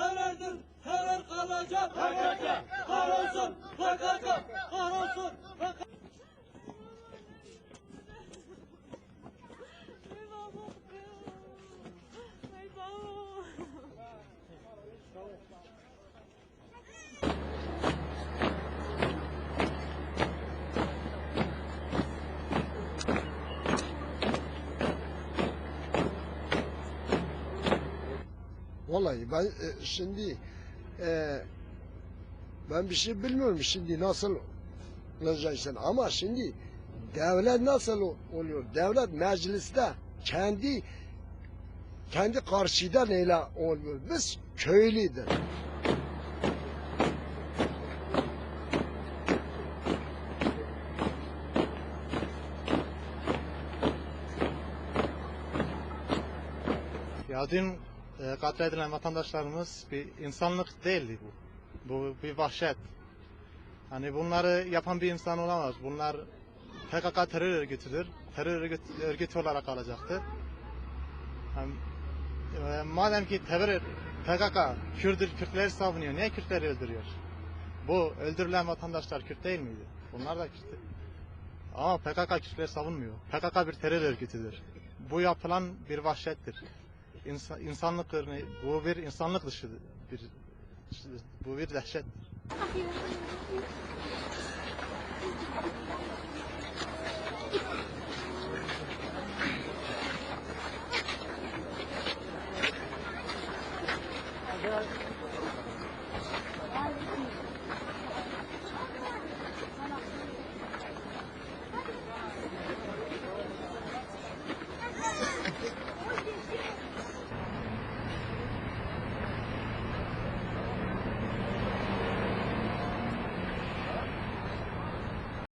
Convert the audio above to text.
Terördür, terör kalacak. PKK kahrolsun, PKK kahrolsun. PKK Vallahi ben e, şimdi e, ben bir şey bilmiyorum şimdi nasıl olacaksın ama şimdi devlet nasıl oluyor? Devlet mecliste kendi kendi karşıda neyle olmuyor? Biz köylüdür. Ya dün e, katledilen vatandaşlarımız bir insanlık değildi bu. Bu bir vahşet. Hani bunları yapan bir insan olamaz. Bunlar PKK terör örgütüdür. Terör örgüt- örgütü olarak kalacaktır. Hem, e, madem ki terör PKK Kürdür, Kürtleri savunuyor. Niye Kürtleri öldürüyor? Bu öldürülen vatandaşlar Kürt değil miydi? Bunlar da Kürt. Ama PKK Kürtleri savunmuyor. PKK bir terör örgütüdür. Bu yapılan bir vahşettir insan, insanlık örneği, bu bir insanlık dışı bir bu bir dehşettir.